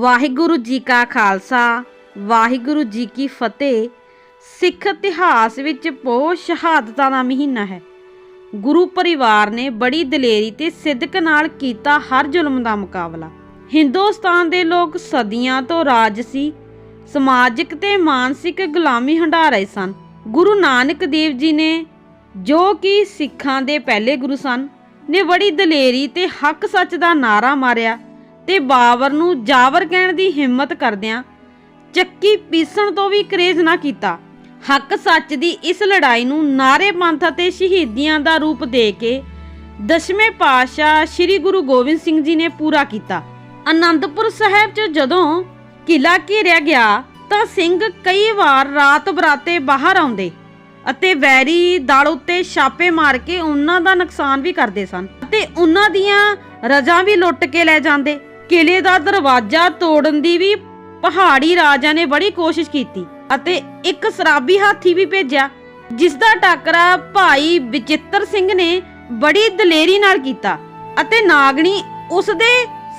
ਵਾਹਿਗੁਰੂ ਜੀ ਕਾ ਖਾਲਸਾ, ਵਾਹਿਗੁਰੂ ਜੀ ਕੀ ਫਤਿਹ। ਸਿੱਖ ਇਤਿਹਾਸ ਵਿੱਚ ਬਹੁਤ ਸ਼ਹਾਦਤਾਂ ਦਾ ਮਹੀਨਾ ਹੈ। ਗੁਰੂ ਪਰਿਵਾਰ ਨੇ ਬੜੀ ਦਲੇਰੀ ਤੇ ਸਿੱਧਕ ਨਾਲ ਕੀਤਾ ਹਰ ਜ਼ੁਲਮ ਦਾ ਮੁਕਾਬਲਾ। ਹਿੰਦੁਸਤਾਨ ਦੇ ਲੋਕ ਸਦੀਆਂ ਤੋਂ ਰਾਜਸੀ ਸਮਾਜਿਕ ਤੇ ਮਾਨਸਿਕ ਗੁਲਾਮੀ ਹੰਢਾ ਰਹੇ ਸਨ। ਗੁਰੂ ਨਾਨਕ ਦੇਵ ਜੀ ਨੇ ਜੋ ਕਿ ਸਿੱਖਾਂ ਦੇ ਪਹਿਲੇ ਗੁਰੂ ਸਨ, ਨੇ ਬੜੀ ਦਲੇਰੀ ਤੇ ਹੱਕ ਸੱਚ ਦਾ ਨਾਰਾ ਮਾਰਿਆ। ਤੇ ਬਾਬਰ ਨੂੰ ਜਾਵਰ ਕਹਿਣ ਦੀ ਹਿੰਮਤ ਕਰਦਿਆਂ ਚੱਕੀ ਪੀਸਣ ਤੋਂ ਵੀ ਕਰੇਜ਼ ਨਾ ਕੀਤਾ। ਹੱਕ ਸੱਚ ਦੀ ਇਸ ਲੜਾਈ ਨੂੰ ਨਾਰੇ ਪੰਥ ਅਤੇ ਸ਼ਹੀਦੀਆਂ ਦਾ ਰੂਪ ਦੇ ਕੇ ਦਸ਼ਵੇਂ ਪਾਤਸ਼ਾਹ ਸ੍ਰੀ ਗੁਰੂ ਗੋਬਿੰਦ ਸਿੰਘ ਜੀ ਨੇ ਪੂਰਾ ਕੀਤਾ। ਆਨੰਦਪੁਰ ਸਾਹਿਬ 'ਚ ਜਦੋਂ ਕਿਲਾ ਘੇਰਿਆ ਗਿਆ ਤਾਂ ਸਿੰਘ ਕਈ ਵਾਰ ਰਾਤ ਬਰਾਤੇ ਬਾਹਰ ਆਉਂਦੇ ਅਤੇ ਵੈਰੀ ਦਲ ਉੱਤੇ ਛਾਪੇ ਮਾਰ ਕੇ ਉਹਨਾਂ ਦਾ ਨੁਕਸਾਨ ਵੀ ਕਰਦੇ ਸਨ ਤੇ ਉਹਨਾਂ ਦੀਆਂ ਰਜਾਂ ਵੀ ਲੁੱਟ ਕੇ ਲੈ ਜਾਂਦੇ। ਕਿਲੇ ਦਾ ਦਰਵਾਜ਼ਾ ਤੋੜਨ ਦੀ ਵੀ ਪਹਾੜੀ ਰਾਜਾ ਨੇ ਬੜੀ ਕੋਸ਼ਿਸ਼ ਕੀਤੀ ਅਤੇ ਇੱਕ ਸਰਾਬੀ ਹਾਥੀ ਵੀ ਭੇਜਿਆ ਜਿਸ ਦਾ ਟਾਕਰਾ ਭਾਈ ਵਿਚਿੱਤਰ ਸਿੰਘ ਨੇ ਬੜੀ ਦਲੇਰੀ ਨਾਲ ਕੀਤਾ ਅਤੇ ਨਾਗਣੀ ਉਸ ਦੇ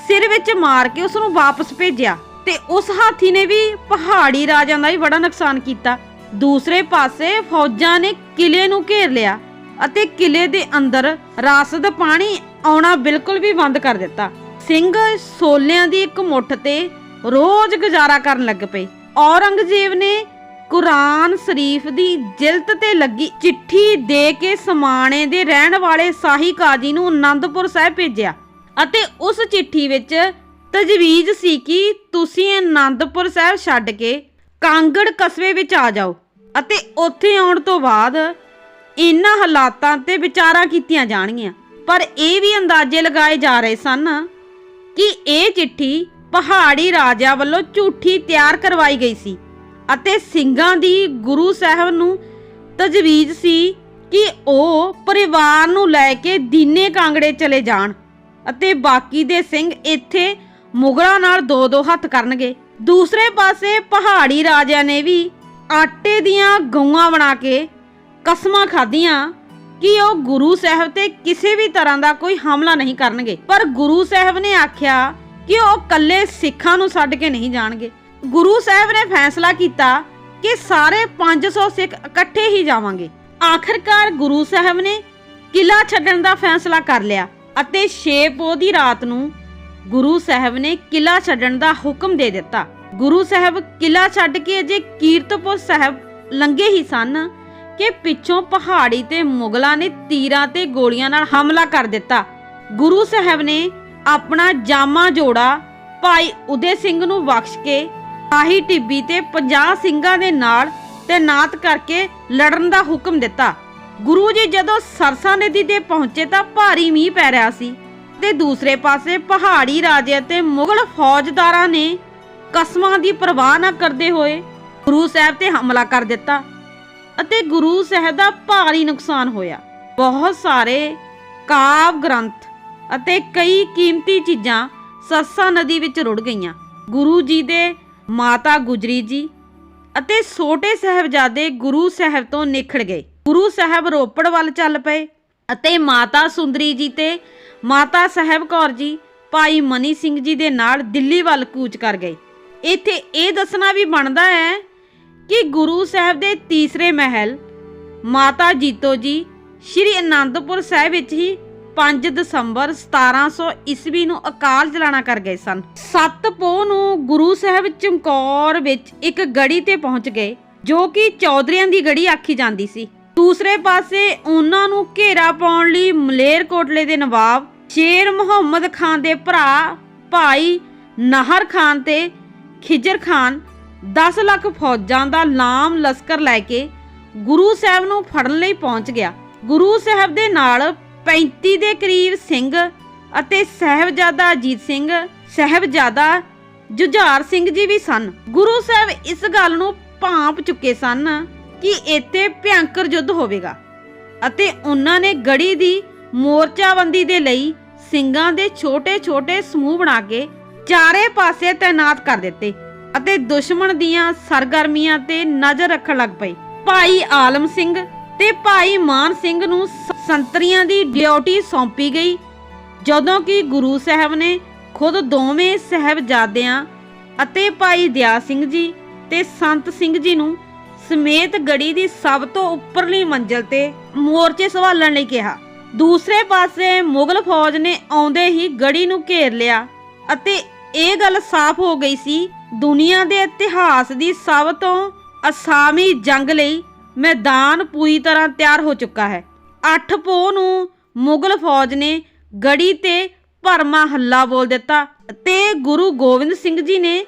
ਸਿਰ ਵਿੱਚ ਮਾਰ ਕੇ ਉਸ ਨੂੰ ਵਾਪਸ ਭੇਜਿਆ ਤੇ ਉਸ ਹਾਥੀ ਨੇ ਵੀ ਪਹਾੜੀ ਰਾਜਾਂ ਦਾ ਵੀ ਬੜਾ ਨੁਕਸਾਨ ਕੀਤਾ। ਦੂਸਰੇ ਪਾਸੇ ਫੌਜਾਂ ਨੇ ਕਿਲੇ ਨੂੰ ਘੇਰ ਲਿਆ ਅਤੇ ਕਿਲੇ ਦੇ ਅੰਦਰ ਰਾਸਦ ਪਾਣੀ ਆਉਣਾ ਬਿਲਕੁਲ ਵੀ ਬੰਦ ਕਰ ਦਿੱਤਾ। ਸਿੰਘ ਸੋਲਿਆਂ ਦੀ ਇੱਕ ਮੁੱਠ ਤੇ ਰੋਜ਼ ਗੁਜ਼ਾਰਾ ਕਰਨ ਲੱਗ ਪਏ। ਔਰੰਗਜ਼ੇਬ ਨੇ ਕੁਰਾਨ ਸ਼ਰੀਫ ਦੀ ਜਿਲਤ ਤੇ ਲੱਗੀ ਚਿੱਠੀ ਦੇ ਕੇ ਸਮਾਣੇ ਦੇ ਰਹਿਣ ਵਾਲੇ ਸਾਹੀ ਕਾਜੀ ਨੂੰ ਆਨੰਦਪੁਰ ਸਾਹਿਬ ਭੇਜਿਆ ਅਤੇ ਉਸ ਚਿੱਠੀ ਵਿੱਚ ਤਜਵੀਜ਼ ਸੀ ਕਿ ਤੁਸੀਂ ਆਨੰਦਪੁਰ ਸਾਹਿਬ ਛੱਡ ਕੇ ਕਾਂਗੜ ਕਸਬੇ ਵਿੱਚ ਆ ਜਾਓ ਅਤੇ ਉੱਥੇ ਆਉਣ ਤੋਂ ਬਾਅਦ ਇਹਨਾਂ ਹਾਲਾਤਾਂ ਤੇ ਵਿਚਾਰਾਂ ਕੀਤੀਆਂ ਜਾਣਗੀਆਂ। ਪਰ ਇਹ ਵੀ ਅੰਦਾਜ਼ੇ ਲਗਾਏ ਜਾ ਰਹੇ ਸਨ ਕਿ ਇਹ ਚਿੱਠੀ ਪਹਾੜੀ ਰਾਜਾ ਵੱਲੋਂ ਝੂਠੀ ਤਿਆਰ ਕਰਵਾਈ ਗਈ ਸੀ ਅਤੇ ਸਿੰਘਾਂ ਦੀ ਗੁਰੂ ਸਾਹਿਬ ਨੂੰ ਤਜਵੀਜ਼ ਸੀ ਕਿ ਉਹ ਪਰਿਵਾਰ ਨੂੰ ਲੈ ਕੇ ਦੀਨੇ ਕਾਂਗੜੇ ਚਲੇ ਜਾਣ ਅਤੇ ਬਾਕੀ ਦੇ ਸਿੰਘ ਇੱਥੇ ਮੁਗਲਾਂ ਨਾਲ ਦੋ ਦੋ ਹੱਥ ਕਰਨਗੇ। ਦੂਸਰੇ ਪਾਸੇ ਪਹਾੜੀ ਰਾਜਿਆਂ ਨੇ ਵੀ ਆਟੇ ਦੀਆਂ ਗਊਆਂ ਬਣਾ ਕੇ ਕਸਮਾਂ ਖਾਧੀਆਂ। ਕਿ ਉਹ ਗੁਰੂ ਸਾਹਿਬ ਤੇ ਕਿਸੇ ਵੀ ਤਰ੍ਹਾਂ ਦਾ ਕੋਈ ਹਮਲਾ ਨਹੀਂ ਕਰਨਗੇ। ਪਰ ਗੁਰੂ ਸਾਹਿਬ ਨੇ ਆਖਿਆ ਕਿ ਉਹ ਕੱਲੇ ਸਿੱਖਾਂ ਨੂੰ ਛੱਡ ਕੇ ਨਹੀਂ ਜਾਣਗੇ। ਗੁਰੂ ਸਾਹਿਬ ਨੇ ਫੈਸਲਾ ਕੀਤਾ ਕਿ ਸਾਰੇ 500 ਸਿੱਖ ਇਕੱਠੇ ਹੀ ਜਾਵਾਂਗੇ। ਆਖਰਕਾਰ ਗੁਰੂ ਸਾਹਿਬ ਨੇ ਕਿਲਾ ਛੱਡਣ ਦਾ ਫੈਸਲਾ ਕਰ ਲਿਆ ਅਤੇ 6 ਪੋਹ ਦੀ ਰਾਤ ਨੂੰ ਗੁਰੂ ਸਾਹਿਬ ਨੇ ਕਿਲਾ ਛੱਡਣ ਦਾ ਹੁਕਮ ਦੇ ਦਿੱਤਾ। ਗੁਰੂ ਸਾਹਿਬ ਕਿਲਾ ਛੱਡ ਕੇ ਅਜੇ ਕੀਰਤਪੁਰ ਸਾਹਿਬ ਲੰਘੇ ਹੀ ਸਨ। ਕਿ ਪਿੱਛੋਂ ਪਹਾੜੀ ਤੇ ਮੁਗਲਾਂ ਨੇ ਤੀਰਾਂ ਤੇ ਗੋਲੀਆਂ ਨਾਲ ਹਮਲਾ ਕਰ ਦਿੱਤਾ। ਗੁਰੂ ਸਾਹਿਬ ਨੇ ਆਪਣਾ ਜਾਮਾ ਜੋੜਾ ਭਾਈ ਉਦੇ ਸਿੰਘ ਨੂੰ ਬਖਸ਼ ਕੇ ਆਹੀ ਟਿੱਬੀ ਤੇ 50 ਸਿੰਘਾਂ ਦੇ ਨਾਲ ਤੈਨਾਤ ਕਰਕੇ ਲੜਨ ਦਾ ਹੁਕਮ ਦਿੱਤਾ। ਗੁਰੂ ਜੀ ਜਦੋਂ ਸਰਸਾ ਨਦੀ ਤੇ ਪਹੁੰਚੇ ਤਾਂ ਭਾਰੀ ਮੀਂਹ ਪੈ ਰਿਹਾ ਸੀ ਤੇ ਦੂਸਰੇ ਪਾਸੇ ਪਹਾੜੀ ਰਾਜੇ ਅਤੇ ਮੁਗਲ ਫੌਜਦਾਰਾਂ ਨੇ ਕਸਮਾਂ ਦੀ ਪਰਵਾਹ ਨਾ ਕਰਦੇ ਹੋਏ ਗੁਰੂ ਸਾਹਿਬ ਤੇ ਹਮਲਾ ਕਰ ਦਿੱਤਾ। ਅਤੇ ਗੁਰੂ ਸਾਹਿਬ ਦਾ ਭਾਰੀ ਨੁਕਸਾਨ ਹੋਇਆ। ਬਹੁਤ ਸਾਰੇ ਕਾਵ ਗ੍ਰੰਥ ਅਤੇ ਕਈ ਕੀਮਤੀ ਚੀਜ਼ਾਂ ਸੱਸਾ ਨਦੀ ਵਿੱਚ ਰੁੜ ਗਈਆਂ। ਗੁਰੂ ਜੀ ਦੇ ਮਾਤਾ ਗੁਜਰੀ ਜੀ ਅਤੇ ਛੋਟੇ ਸਾਹਿਬਜ਼ਾਦੇ ਗੁਰੂ ਸਾਹਿਬ ਤੋਂ ਨਿਖੜ ਗਏ। ਗੁਰੂ ਸਾਹਿਬ ਰੋਪੜ ਵੱਲ ਚੱਲ ਪਏ ਅਤੇ ਮਾਤਾ ਸੁੰਦਰੀ ਜੀ ਤੇ ਮਾਤਾ ਸਾਹਿਬ ਕੌਰ ਜੀ, ਭਾਈ ਮਨੀ ਸਿੰਘ ਜੀ ਦੇ ਨਾਲ ਦਿੱਲੀ ਵੱਲ ਕੂਚ ਕਰ ਗਏ। ਇੱਥੇ ਇਹ ਦੱਸਣਾ ਵੀ ਬਣਦਾ ਹੈ ਕਿ ਗੁਰੂ ਸਾਹਿਬ ਦੇ ਤੀਸਰੇ ਮਹਿਲ ਮਾਤਾ ਜੀਤੋ ਜੀ ਸ਼੍ਰੀ ਅਨੰਦਪੁਰ ਸਾਹਿਬ ਵਿੱਚ ਹੀ 5 ਦਸੰਬਰ 1700 ਈਸਵੀ ਨੂੰ ਅਕਾਲ ਚਲਾਣਾ ਕਰ ਗਏ ਸਨ। 7 ਪੋਹ ਨੂੰ ਗੁਰੂ ਸਾਹਿਬ ਚਮਕੌਰ ਵਿੱਚ ਇੱਕ ਗੜੀ ਤੇ ਪਹੁੰਚ ਗਏ, ਜੋ ਕਿ ਚੌਧਰੀਆਂ ਦੀ ਗੜੀ ਆਖੀ ਜਾਂਦੀ ਸੀ। ਦੂਸਰੇ ਪਾਸੇ ਉਹਨਾਂ ਨੂੰ ਘੇਰਾ ਪਾਉਣ ਲਈ ਮਲੇਰ ਕੋਟਲੇ ਦੇ ਨਵਾਬ ਸ਼ੇਰ ਮੁਹੰਮਦ ਖਾਨ ਦੇ ਭਰਾ ਭਾਈ ਨਾਹਰ ਖਾਨ ਤੇ ਖਿਜਰ ਖਾਨ 10 ਲੱਖ ਫੌਜਾਂ ਦਾ ਲਾਮ ਲਸ਼ਕਰ ਲੈ ਕੇ ਗੁਰੂ ਸਾਹਿਬ ਨੂੰ ਫੜਨ ਲਈ ਪਹੁੰਚ ਗਿਆ। ਗੁਰੂ ਸਾਹਿਬ ਦੇ ਨਾਲ 35 ਦੇ ਕਰੀਬ ਸਿੰਘ ਅਤੇ ਸਹਿਬਜ਼ਾਦਾ ਅਜੀਤ ਸਿੰਘ, ਸਹਿਬਜ਼ਾਦਾ ਜੁਝਾਰ ਸਿੰਘ ਜੀ ਵੀ ਸਨ। ਗੁਰੂ ਸਾਹਿਬ ਇਸ ਗੱਲ ਨੂੰ ਭਾਂਪ ਚੁੱਕੇ ਸਨ ਕਿ ਇੱਥੇ ਭਿਆੰਕਰ ਯੁੱਧ ਹੋਵੇਗਾ ਅਤੇ ਉਹਨਾਂ ਨੇ ਗੜੀ ਦੀ ਮੋਰਚਾਬੰਦੀ ਦੇ ਲਈ ਸਿੰਘਾਂ ਦੇ ਛੋਟੇ-ਛੋਟੇ ਸਮੂਹ ਬਣਾ ਕੇ ਚਾਰੇ ਪਾਸੇ ਤਾਇਨਾਤ ਕਰ ਦਿੱਤੇ। ਅਤੇ ਦੁਸ਼ਮਣ ਦੀਆਂ ਸਰਗਰਮੀਆਂ ਤੇ ਨਜ਼ਰ ਰੱਖਣ ਲੱਗ ਪਏ ਭਾਈ ਆਲਮ ਸਿੰਘ ਤੇ ਭਾਈ ਮਾਨ ਸਿੰਘ ਨੂੰ ਸੰਤਰੀਆਂ ਦੀ ਡਿਊਟੀ ਸੌਂਪੀ ਗਈ। ਜਦੋਂ ਕਿ ਗੁਰੂ ਸਾਹਿਬ ਨੇ ਖੁਦ ਦੋਵੇਂ ਸਹਿਬਜ਼ਾਦਿਆਂ ਅਤੇ ਭਾਈ ਦਿਆ ਸਿੰਘ ਜੀ ਤੇ ਸੰਤ ਸਿੰਘ ਜੀ ਨੂੰ ਸਮੇਤ ਗੜੀ ਦੀ ਸਭ ਤੋਂ ਉੱਪਰਲੀ ਮੰਜ਼ਲ ਤੇ ਮੋਰਚੇ ਸੰਭਾਲਣ ਲਈ ਕਿਹਾ। ਦੂਸਰੇ ਪਾਸੇ ਮੁਗਲ ਫੌਜ ਨੇ ਆਉਂਦੇ ਹੀ ਗੜੀ ਨੂੰ ਘੇਰ ਲਿਆ ਅਤੇ ਇਹ ਗੱਲ ਸਾਫ਼ ਹੋ ਗਈ ਸੀ ਦੁਨੀਆ ਦੇ ਇਤਿਹਾਸ ਦੀ ਸਭ ਤੋਂ ਅਸਾਮੀ ਜੰਗ ਲਈ ਮੈਦਾਨ ਪੂਰੀ ਤਰ੍ਹਾਂ ਤਿਆਰ ਹੋ ਚੁੱਕਾ ਹੈ। 8 ਪੋਹ ਨੂੰ ਮੁਗਲ ਫੌਜ ਨੇ ਗੜੀ ਤੇ ਭਰਮਾ ਹੱਲਾ ਬੋਲ ਦਿੱਤਾ ਤੇ ਗੁਰੂ ਗੋਬਿੰਦ ਸਿੰਘ ਜੀ ਨੇ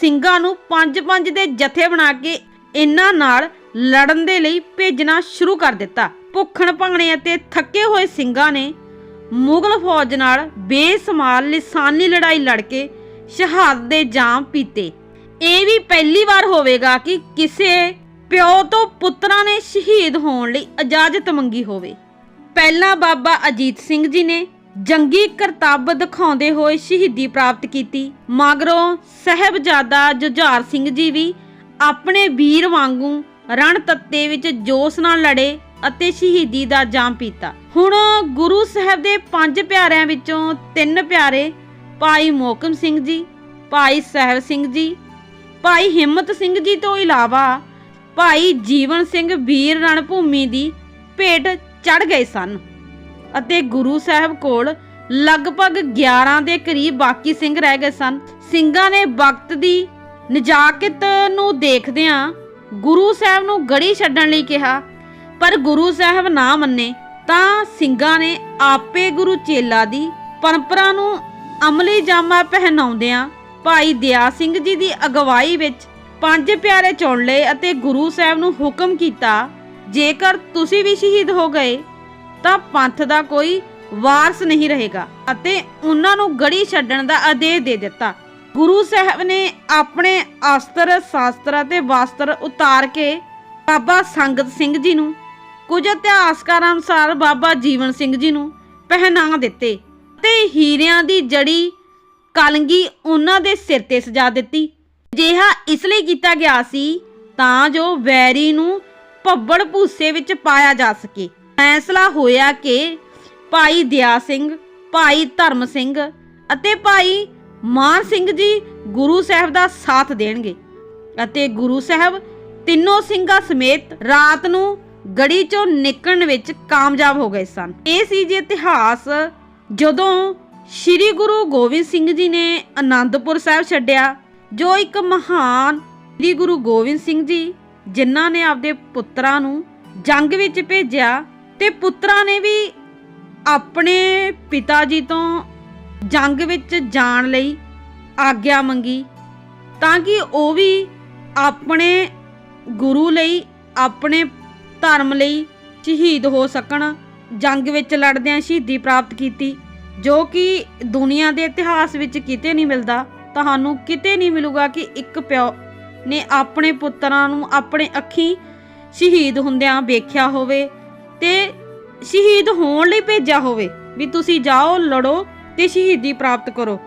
ਸਿੰਘਾਂ ਨੂੰ ਪੰਜ ਪੰਜ ਦੇ ਜਥੇ ਬਣਾ ਕੇ ਇਹਨਾਂ ਨਾਲ ਲੜਨ ਦੇ ਲਈ ਭੇਜਣਾ ਸ਼ੁਰੂ ਕਰ ਦਿੱਤਾ। ਭੁੱਖਣ ਭੰਗਣੇ ਅਤੇ ਥੱਕੇ ਹੋਏ ਸਿੰਘਾਂ ਨੇ ਮੁਗਲ ਫੌਜ ਨਾਲ ਬੇਸਮਾਲ, ਲਿਸਾਨੀ ਲੜਾਈ ਲੜ ਕੇ ਸ਼ਹਾਦਤ ਦੇ ਜਾਮ ਪੀਤੇ। ਇਹ ਵੀ ਪਹਿਲੀ ਵਾਰ ਹੋਵੇਗਾ ਕਿ ਕਿਸੇ ਪਿਓ ਤੋਂ ਪੁੱਤਰਾਂ ਨੇ ਸ਼ਹੀਦ ਹੋਣ ਲਈ ਇਜਾਜ਼ਤ ਮੰਗੀ ਹੋਵੇ। ਪਹਿਲਾਂ ਬਾਬਾ ਅਜੀਤ ਸਿੰਘ ਜੀ ਨੇ ਜੰਗੀ ਕਰਤੱਵ ਦਿਖਾਉਂਦੇ ਹੋਏ ਸ਼ਹੀਦੀ ਪ੍ਰਾਪਤ ਕੀਤੀ। ਮਗਰੋਂ ਸਹਿਬਜ਼ਾਦਾ ਜੁਝਾਰ ਸਿੰਘ ਜੀ ਵੀ ਆਪਣੇ ਵੀਰ ਵਾਂਗੂ ਰਣ ਤੱਤੇ ਵਿੱਚ ਜੋਸ਼ ਨਾਲ ਲੜੇ ਅਤੇ ਸ਼ਹੀਦੀ ਦਾ ਜਾਮ ਪੀਤਾ। ਹੁਣ ਗੁਰੂ ਸਾਹਿਬ ਦੇ ਪੰਜ ਪਿਆਰਿਆਂ ਵਿੱਚੋਂ ਤਿੰਨ ਪਿਆਰੇ ਭਾਈ ਮੋਕਮ ਸਿੰਘ ਜੀ, ਭਾਈ ਸਾਹਿਬ ਸਿੰਘ ਜੀ, ਭਾਈ ਹਿੰਮਤ ਸਿੰਘ ਜੀ ਤੋਂ ਇਲਾਵਾ ਭਾਈ ਜੀਵਨ ਸਿੰਘ ਵੀਰ ਰਣਭੂਮੀ ਦੀ ਭੇਟ ਚੜ ਗਏ ਸਨ ਅਤੇ ਗੁਰੂ ਸਾਹਿਬ ਕੋਲ ਲਗਭਗ 11 ਦੇ ਕਰੀਬ ਬਾਕੀ ਸਿੰਘ ਰਹਿ ਗਏ ਸਨ। ਸਿੰਘਾਂ ਨੇ ਵਕਤ ਦੀ ਨਜਾਕਤ ਨੂੰ ਦੇਖਦਿਆਂ ਗੁਰੂ ਸਾਹਿਬ ਨੂੰ ਗੜੀ ਛੱਡਣ ਲਈ ਕਿਹਾ, ਪਰ ਗੁਰੂ ਸਾਹਿਬ ਨਾ ਮੰਨੇ ਤਾਂ ਸਿੰਘਾਂ ਨੇ ਆਪੇ ਗੁਰੂ ਚੇਲਾ ਦੀ ਪਰੰਪਰਾ ਨੂੰ ਅਮਲੀ ਜਾਮਾ ਪਹਿਨਾਉਂਦਿਆਂ ਭਾਈ ਦਿਆ ਸਿੰਘ ਜੀ ਦੀ ਅਗਵਾਈ ਵਿੱਚ ਪੰਜ ਪਿਆਰੇ ਚੁਣ ਲਏ ਅਤੇ ਗੁਰੂ ਸਾਹਿਬ ਨੂੰ ਹੁਕਮ ਕੀਤਾ, ਜੇਕਰ ਤੁਸੀਂ ਵੀ ਸ਼ਹੀਦ ਹੋ ਗਏ, ਤਾਂ ਪੰਥ ਦਾ ਕੋਈ ਵਾਰਸ ਨਹੀਂ ਰਹੇਗਾ ਅਤੇ ਉਹਨਾਂ ਨੂੰ ਗੜੀ ਛੱਡਣ ਦਾ ਆਦੇਸ਼ ਦੇ ਦਿੱਤਾ। ਗੁਰੂ ਸਾਹਿਬ ਨੇ ਆਪਣੇ ਅਸਤਰ, ਸ਼ਾਸਤਰ ਅਤੇ ਵਸਤਰ ਉਤਾਰ ਕੇ ਬਾਬਾ ਸੰਗਤ ਸਿੰਘ ਜੀ ਨੂੰ ਕੁਝ ਇਤਿਹਾਸਕਾਰਾਂ ਅਨੁਸਾਰ ਬਾਬਾ ਜੀਵਨ ਸਿੰਘ ਜੀ ਨੂੰ ਪਹਿਨਾ ਦਿੱਤੇ। ਤੇ ਹੀਰਿਆਂ ਦੀ ਜੜੀ ਕਲਗੀ ਉਹਨਾਂ ਦੇ ਸਿਰ ਤੇ ਸਜਾ ਦਿੱਤੀ। ਅਜਿਹਾ ਇਸ ਲਈ ਕੀਤਾ ਗਿਆ ਸੀ ਤਾਂ ਜੋ ਵੈਰੀ ਨੂੰ ਭੱਬੜ ਭੂਸੇ ਵਿੱਚ ਪਾਇਆ ਜਾ ਸਕੇ। ਫੈਸਲਾ ਹੋਇਆ ਕਿ ਭਾਈ ਦਿਆ ਸਿੰਘ, ਭਾਈ ਧਰਮ ਸਿੰਘ ਅਤੇ ਭਾਈ ਮਾਨ ਸਿੰਘ ਜੀ ਗੁਰੂ ਸਾਹਿਬ ਦਾ ਸਾਥ ਦੇਣਗੇ ਅਤੇ ਗੁਰੂ ਸਾਹਿਬ ਤਿੰਨੋਂ ਸਿੰਘਾਂ ਸਮੇਤ ਰਾਤ ਨੂੰ ਗੜੀ ਚੋਂ ਨਿਕਲਣ ਵਿੱਚ ਕਾਮਯਾਬ ਹੋ ਗਏ ਸਨ। ਇਹ ਸੀ ਜੀ ਇਤਿਹਾਸ ਜਦੋਂ ਸ੍ਰੀ ਗੁਰੂ ਗੋਬਿੰਦ ਸਿੰਘ ਜੀ ਨੇ ਆਨੰਦਪੁਰ ਸਾਹਿਬ ਛੱਡਿਆ, ਜੋ ਇੱਕ ਮਹਾਨ ਸ੍ਰੀ ਗੁਰੂ ਗੋਬਿੰਦ ਸਿੰਘ ਜੀ, ਜਿਨ੍ਹਾਂ ਨੇ ਆਪਦੇ ਪੁੱਤਰਾਂ ਨੂੰ ਜੰਗ ਵਿੱਚ ਭੇਜਿਆ ਤੇ ਪੁੱਤਰਾਂ ਨੇ ਵੀ ਆਪਣੇ ਪਿਤਾ ਜੀ ਤੋਂ ਜੰਗ ਵਿੱਚ ਜਾਣ ਲਈ ਆਗਿਆ ਮੰਗੀ, ਤਾਂ ਕਿ ਉਹ ਵੀ ਆਪਣੇ ਗੁਰੂ ਲਈ, ਆਪਣੇ ਧਰਮ ਲਈ ਸ਼ਹੀਦ ਹੋ ਸਕਣ। ਜੰਗ ਵਿੱਚ ਲੜਦਿਆਂ ਸ਼ਹੀਦੀ ਪ੍ਰਾਪਤ ਕੀਤੀ, ਜੋ ਕਿ ਦੁਨੀਆ ਦੇ ਇਤਿਹਾਸ ਵਿੱਚ ਕਿਤੇ ਨਹੀਂ ਮਿਲਦਾ, ਤੁਹਾਨੂੰ ਕਿਤੇ ਨਹੀਂ ਮਿਲੂਗਾ ਕਿ ਇੱਕ ਪਿਓ ਨੇ ਆਪਣੇ ਪੁੱਤਰਾਂ ਨੂੰ ਆਪਣੇ ਅੱਖੀ ਸ਼ਹੀਦ ਹੁੰਦਿਆਂ ਵੇਖਿਆ ਹੋਵੇ ਤੇ ਸ਼ਹੀਦ ਹੋਣ ਲਈ ਭੇਜਿਆ ਹੋਵੇ ਵੀ ਤੁਸੀਂ ਜਾਓ, ਲੜੋ ਤੇ ਸ਼ਹੀਦੀ ਪ੍ਰਾਪਤ ਕਰੋ।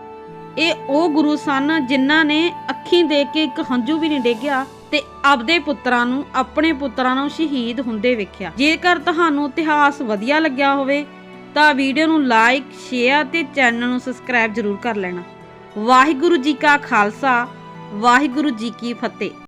ਇਹ ਉਹ ਗੁਰੂ ਸਨ ਜਿਨ੍ਹਾਂ ਨੇ ਅੱਖੀਂ ਦੇਖ ਕੇ ਇੱਕ ਹੰਝੂ ਵੀ ਨਹੀਂ ਡੇਗਿਆ ਤੇ ਆਪਦੇ ਪੁੱਤਰਾਂ ਨੂੰ ਆਪਣੇ ਪੁੱਤਰਾਂ ਨੂੰ ਸ਼ਹੀਦ ਹੁੰਦੇ ਵੇਖਿਆ। ਜੇਕਰ ਤੁਹਾਨੂੰ ਇਤਿਹਾਸ ਵਧੀਆ ਲੱਗਿਆ ਹੋਵੇ, ਤਾਂ ਵੀਡੀਓ ਨੂੰ ਲਾਈਕ, ਸ਼ੇਅਰ ਤੇ ਚੈਨਲ ਨੂੰ ਸਬਸਕ੍ਰਾਈਬ ਜ਼ਰੂਰ ਕਰ ਲੈਣਾ। ਵਾਹਿਗੁਰੂ ਜੀ ਕਾ ਖਾਲਸਾ, ਵਾਹਿਗੁਰੂ ਜੀ ਕੀ ਫਤਿਹ।